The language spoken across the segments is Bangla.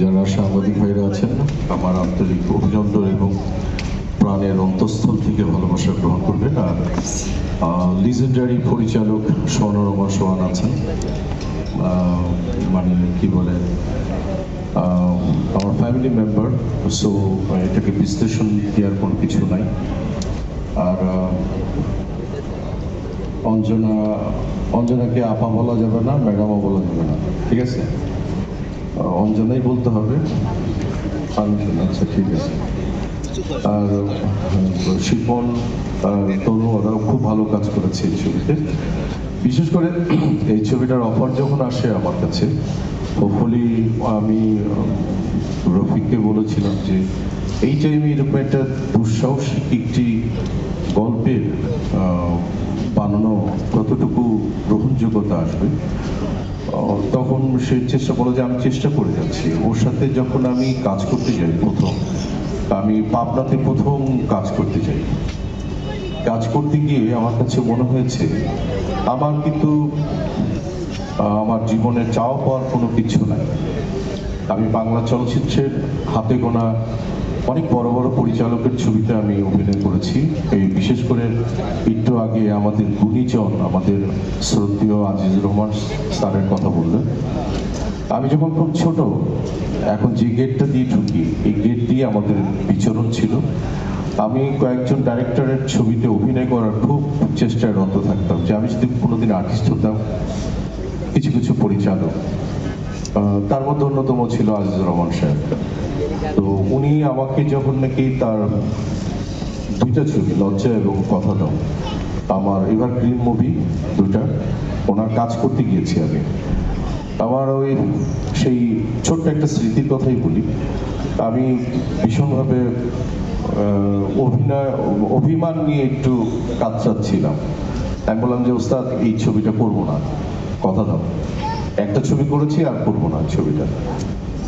যারা সাংবাদিক ভাইরা আছেন, আমার আন্তরিক অভিনন্দন এবং প্রাণের অন্তঃস্থল থেকে ভালোবাসা গ্রহণ করবেন। আর লিজেন্ডারি পরিচালক স্বর্ণরমা সোহান আছেন। মানে কি বলে আমার ফ্যামিলি মেম্বার সো এটাকে বিশ্লেষণ দেওয়ার কোনো কিছু নাই। আর অঞ্জনা, অঞ্জনাকে আপা বলা যাবে না, ম্যাডামও বলা যাবে না। ঠিক আছে? অঞ্জনাই বলতে হবে। আচ্ছা ঠিক আছে। আর শিপন, আর তনু, ওরাও খুব ভালো কাজ করেছে এই ছবিতে। বিশেষ করে এই ছবিটার অফার যখন আসে আমার কাছে হোপফুলি আমি রফিককে বলেছিলাম যে, এই টাইমে এরকম একটা দুঃসাহসিক একটি গল্পের বানানো কতটুকু গ্রহণযোগ্যতা আসবে। তখন সে চেষ্টা করল যে আমি চেষ্টা করে যাচ্ছি। ওর সাথে যখন আমি কাজ করতে যাই প্রথম, আমি পাবনাতে প্রথম কাজ করতে যাই। কাজ করতে গিয়ে আমার কাছে মনে হয়েছে, আমার কিন্তু আমার জীবনে চাওয়া পাওয়ার কোনো কিছু নাই। আমি বাংলা চলচ্চিত্রের হাতে গোনা অনেক বড় বড় পরিচালকের ছবিতে আমি অভিনয় করেছি। এই বিশেষ করে একটু আগে আমাদের গুণীজন, আমাদের শ্রদ্ধেয় আজিজুর রহমান স্যারের কথা বললেন। আমি যখন খুব ছোট, এখন যে গেটটা দিয়ে ঢুকি, এই গেট দিয়ে আমাদের বিচরণ ছিল। আমি কয়েকজন ডাইরেক্টরের ছবিতে অভিনয় করার খুব চেষ্টায় রত থাকতাম যে আমি যদি কোনোদিন আর্টিস্ট হতাম, কিছু কিছু পরিচালক। তার মধ্যে অন্যতম ছিল আজিজুর রহমান সাহেব। তো উনি আমাকে যখন নাকি তার দুইটা ছবি, লজ্জা এবং কথা দাও আমার এবার গ্রিন মুভি দুইটা, ওনার কাজ করতে গিয়েছি আমি। আমার ওই সেই ছোট্ট একটা স্মৃতির কথাই বলি। আমি ভীষণভাবে অভিনয়, অভিমান নিয়ে একটু কাজ চাচ্ছিলাম আমি বললাম যে, ওস্তাদ, এই ছবিটা করব না। কথা দাও। একটা ছবি করেছি আর করব না ছবিটা।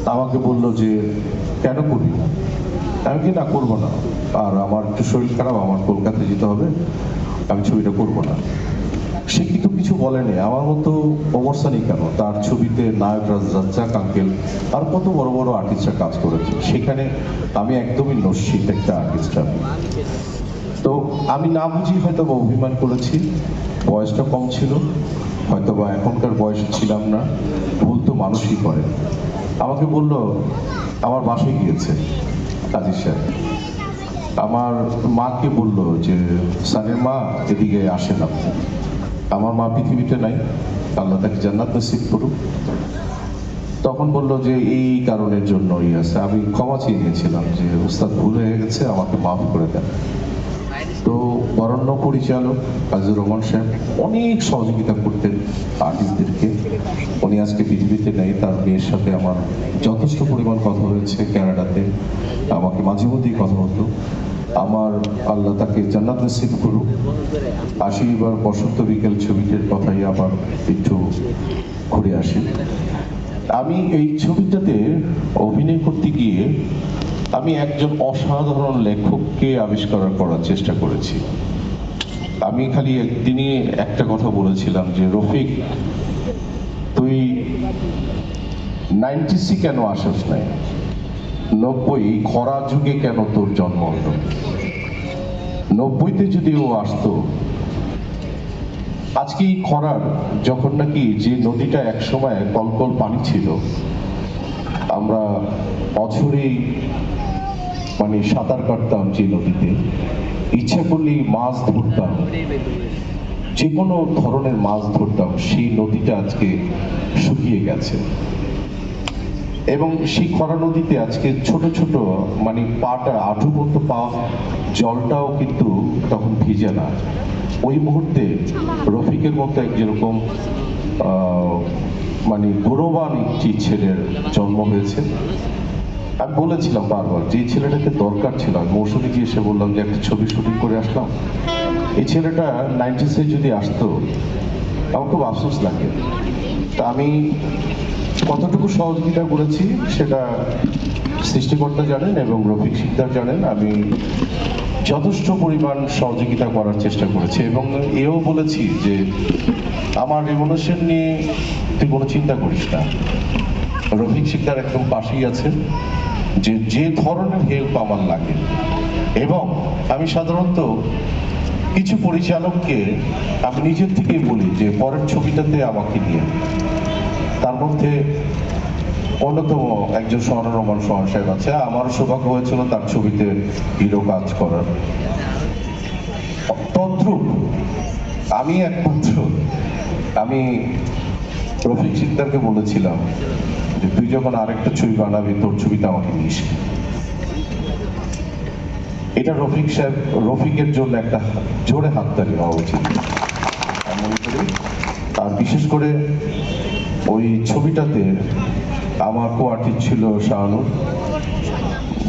আমাকে বলল যে, কেন করবি? না আমি কি না করব না? আর আমার একটু শরীর খারাপ, আমার কলকাতায় যেতে হবে, আমি ছবিটা করব না। সে কিন্তু কিছু বলেনি। আমার মতো অবস্থানই কেন? তার ছবিতে নায়ক রাজ রাজ্জাক, আঙ্কেল আর কত বড় বড় আর্টিস্টরা কাজ করেছে। সেখানে আমি একদমই নস্যিত একটা আর্টিস্ট তো আমি না বুঝি হয়তো বা অভিমান করেছি। বয়সটা কম ছিল। হয়তো বা এখনকার বয়সে ছিলাম না। ভুল তো মানুষই করে। আমাকে বলল, আমার বাসায় গিয়েছে, কাজী সাহেব। আমার মাকে বলল যে সানের মা, এদিকে আসেন আপনি। আমার মা পৃথিবীতে নাই, আল্লাহ তাকে জান্নাত নসিব করুক। তখন বলল যে, এই কারণের জন্যই আছে। আমি ক্ষমা চেয়ে নিয়েছিলাম যে, উস্তাদ ভুল হয়ে গেছে, আমাকে মাফ করে দেন। তো বরণ্য পরিচালক কাজী রহমান সাহেব অনেক সহযোগিতা করতেন আর্টিস্টদেরকে। উনি আজকে পৃথিবীতে নেই, তার মেয়ের সাথে আমার যথেষ্ট পরিমাণ কথা হয়েছে কানাডাতে আমাকে মাঝে মধ্যেই কথা হতো। আমার আল্লাহ তাকে জান্নাত নসিব করুক। আসি এবার বসন্ত বিকেল ছবিটির কথাই আবার একটু ঘুরে আসি। আমি এই ছবিটাতে অভিনয় করতে গিয়ে আমি একজন অসাধারণ লেখককে আবিষ্কার করার চেষ্টা করেছি। আমি খালি একদিনই একটা কথা বলেছিলাম যে, রফিক, তুই নাইনটিসি কেন আসিস নাই? নব্বই খরা যুগে কেন তোর জন্ম হলো? নব্বইতে যদি ও আসতো, আজকে এই খরার যখন নাকি যে নদীটা একসময় কলকল পানি ছিল, আমরা বছরেই মানে সাঁতার কাটতাম যে নদীতে। ইচ্ছা করলেই মাছ ধরতাম। যে কোনো ধরনের মাছ ধরতাম, সেই নদীটা আজকে শুকিয়ে গেছে। এবং সেই খরা নদীতে আজকে ছোট ছোট মানে পাটা আঠু পর্যন্ত পা, জলটাও কিন্তু তখন ভিজে না। ওই মুহূর্তে রফিকের মতো এক যেরকম মানে গৌরবান একটি ছেলের জন্ম হয়েছে। আমি বলেছিলাম বারবার, যে ছেলেটাকে দরকার ছিল, আমি মৌসুমে গিয়ে এসে বললাম যে একটা ছবি শুটিং করে আসলাম। এই ছেলেটা নাইনটিসে যদি আসতো, আমার খুব আফসোস লাগে। তা আমি কতটুকু সহযোগিতা করেছি সেটা সৃষ্টিকর্তা জানেন এবং রফিক সিকদার জানেন। আমি যথেষ্ট পরিমাণ সহযোগিতা করার চেষ্টা করেছি এবং এও বলেছি যে আমার রেভলিউশন নিয়ে তুই কোনো চিন্তা করিস না। রফিক শিকদার একদম পাশেই আছে যে যে ধরনের হেল্প আমার লাগে। এবং আমি সাধারণত কিছু পরিচালককে আমি নিজের থেকেই বলি যে, পরের ছবিটাতে আমাকে নিয়ে। তার মধ্যে অন্যতম একজন স্বর্ণ রহমান সোহান সাহেব আছে। আমারও সৌভাগ্য হয়েছিল তার ছবিতে হিরো কাজ করার। তদ্রুপ আমি এক পুত্র আমি রফিক সিকদারকে বলেছিলাম যে, তুই যখন আরেকটা ছবি বানাবি, তোর ছবিতে আমাকে নিস। এটা রফিক সাহেব, রফিকের জন্য একটা জোরে হাততালি হওয়া উচিত। আর বিশেষ করে ওই ছবিটাতে আমার কো আর্টিস্ট ছিল Shahanur.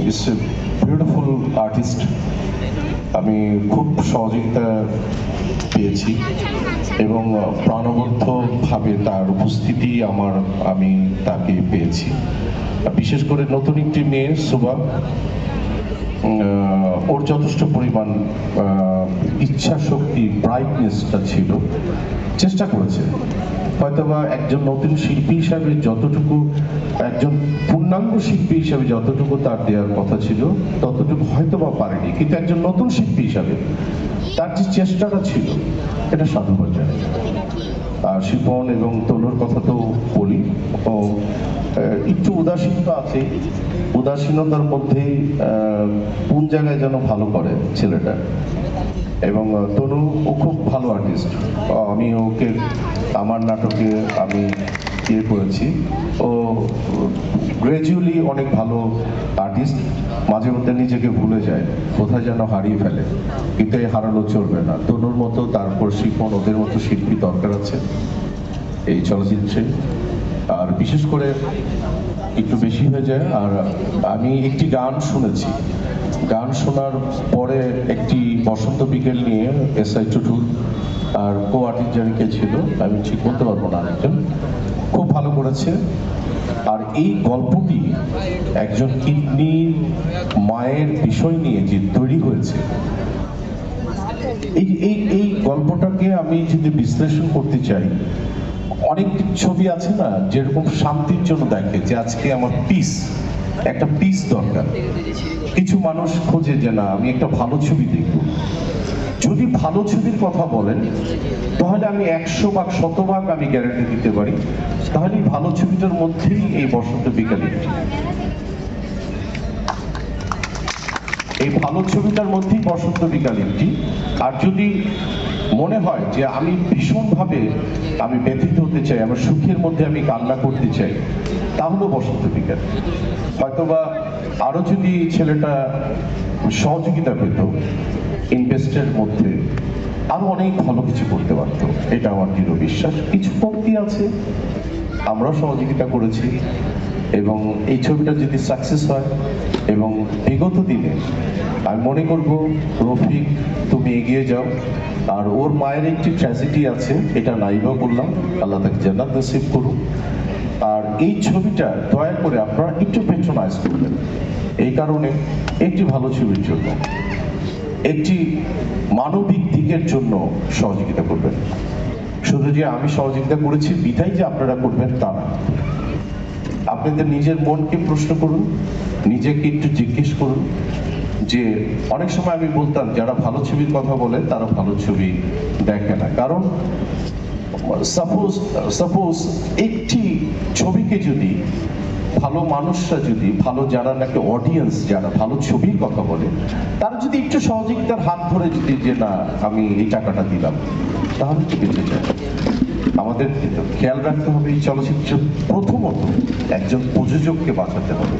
It's a beautiful artist আমি খুব সহযোগিতা পেয়েছি এবং প্রাণবদ্ধভাবে তার উপস্থিতি আমার, আমি তাকে পেয়েছি। বিশেষ করে নতুন একটি মেয়ে সুবা ওর যথেষ্ট পরিমাণ ইচ্ছা শক্তি ব্রাইটনেসটা ছিল। চেষ্টা করেছে। হয়তোবা একজন নতুন শিল্পী হিসাবে যতটুকু একজন পূর্ণাঙ্গ শিল্পী হিসাবে যতটুকু তার দেওয়ার কথা ছিল, ততটুকু হয়তো বা পারেনি। কিন্তু একজন নতুন শিল্পী হিসাবে তার যে চেষ্টাটা ছিল, এটা সাধুবাদ জানাই আর শিপন এবং তনুর কথা তো বলি। ও একটু উদাসীনতা আছে উদাসীনতার মধ্যেই কোন জায়গায় যেন ভালো করে ছেলেটা। এবং তনু ও খুব ভালো আর্টিস্ট আমি ওকে, আমার নাটকে আমি ইয়ে করেছি। ও গ্র্যাজুয়ালি অনেক ভালো আর্টিস্ট মাঝে মধ্যে নিজেকে ভুলে যায়। কোথায় যেন হারিয়ে ফেলে। কিন্তু এই হারানো চলবে না। তনুর মতো, তারপর শিপন ওদের মতো শিল্পী দরকার আছে। এই চলচ্চিত্রে। আর বিশেষ করে একটু বেশি হয়ে যায়, আর আমি একটি গান শুনেছি। গান শোনার পরে একটি বসন্ত বিকেল নিয়ে এস আই টুটুল আর কো আর্টিস্ট কে ছিল আমি ঠিক বলতে পারব না আরেকজন, খুব ভালো করেছে। আর এই গল্পটি একজন কিডনি মায়ের বিষয় নিয়ে যে তৈরি হয়েছে, এই এই এই গল্পটাকে আমি যদি বিশ্লেষণ করতে চাই, অনেক ছবি আছে না, যেরকম শান্তির জন্য দেখে যে আজকে আমার পিস একটা পিস দরকার। কিছু মানুষ খোঁজে যে না, আমি একটা ভালো ছবি দেখব। যদি ভালো ছবির কথা বলেন, তাহলে আমি একশো ভাগ শতভাগ আমি গ্যারান্টি দিতে পারি। তাহলে ভালো ছবিটার মধ্যেই এই বসন্ত বিকালে। এই ভালো ছবিটার মধ্যেই বসন্ত বিকাল একটি আর যদি মনে হয় যে আমি ভীষণভাবে আমি ব্যথিত হতে চাই, আমার সুখের মধ্যে আমি কান্না করতে চাই, তাহলে বসন্ত বিকাল। হয়তোবা আরও যদি ছেলেটা সহযোগিতা পেত ইনভেস্টের মধ্যে আরও অনেক ভালো কিছু করতে পারতো। এটা আমার দৃঢ় বিশ্বাস। কিছু পক্তি আছে। আমরাও সহযোগিতা করেছি। এবং এই ছবিটা যদি সাকসেস হয় এবং বিগত দিনে আমি মনে করব, রফিক, তুমি এগিয়ে যাও। আর ওর মায়ের একটি ট্র্যাজেডি আছে, এটা নাইবা বললাম আল্লাহ তাকে জান্নাত নসিব করুন আর এই ছবিটা দয়া করে আপনারা একটু পেট্রোনাইজ করবেন এই কারণে একটি ভালো ছবির জন্য। একটি মানবিক দিকের জন্য সহযোগিতা করবেন। শুধু যে আমি সহযোগিতা করেছি বিধাই যে আপনারা করবেন তা না। আপনাদের নিজের মনকে প্রশ্ন করুন, নিজেকে একটু জিজ্ঞেস করুন যে, অনেক সময় আমি বলতাম, যারা ভালো ছবির কথা বলে, তারা ভালো ছবি দেখে না। কারণ সাপোজ সাপোজ একটি ছবিকে যদি ভালো মানুষরা যদি, ভালো যারা একটা অডিয়েন্স যারা, ভালো ছবির কথা বলে, তারা যদি একটু সহযোগিতার হাত ধরে যদি যে, না, আমি এই টাকাটা দিলাম তাহলে তো বেঁচে যায়। আমাদের খেয়াল রাখতে হবে এই চলচ্চিত্র প্রথমত একজন প্রযোজককে বাঁচাতে হবে।